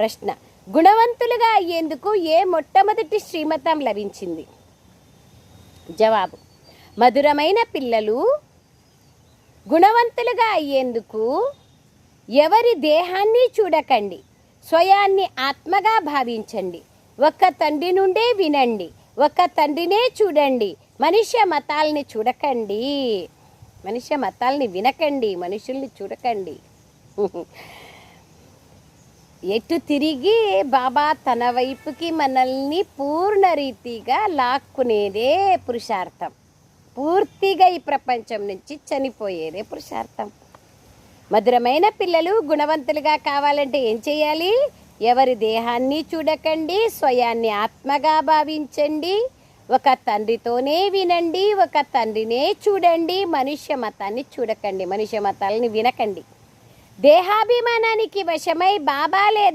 ప్రశ్న. గుణవంతులుగా అయ్యేందుకు ఏ మొట్టమొదటి శ్రీమతం లభించింది? జవాబు. మధురమైన పిల్లలు గుణవంతులుగా అయ్యేందుకు ఎవరి దేహాన్ని చూడకండి? స్వయాన్ని ఆత్మగా భావించండి. ఒక్క తండ్రి నుండే వినండి. ఒక్క తండ్రినే చూడండి. మనుష్య మతాల్ని చూడకండి. మనుష్య మతాల్ని వినకండి. మనుషుల్ని చూడకండి. ఎటు తిరిగి బాబా తన వైపుకి మనల్ని పూర్ణ రీతిగా లాక్కునేదే పురుషార్థం. పూర్తిగా ఈ ప్రపంచం నుంచి చనిపోయేదే పురుషార్థం. మధురమైన పిల్లలు గుణవంతులుగా కావాలంటే ఏం చేయాలి? ఎవరి దేహాన్ని చూడకండి స్వయాన్ని ఆత్మగా భావించండి ఒక తండ్రితోనే వినండి ఒక తండ్రినే చూడండి మనుష్య మతాన్ని చూడకండి మనుష్య మతాలని వినకండి. దేహాభిమానానికి వశమై బాబా లేదా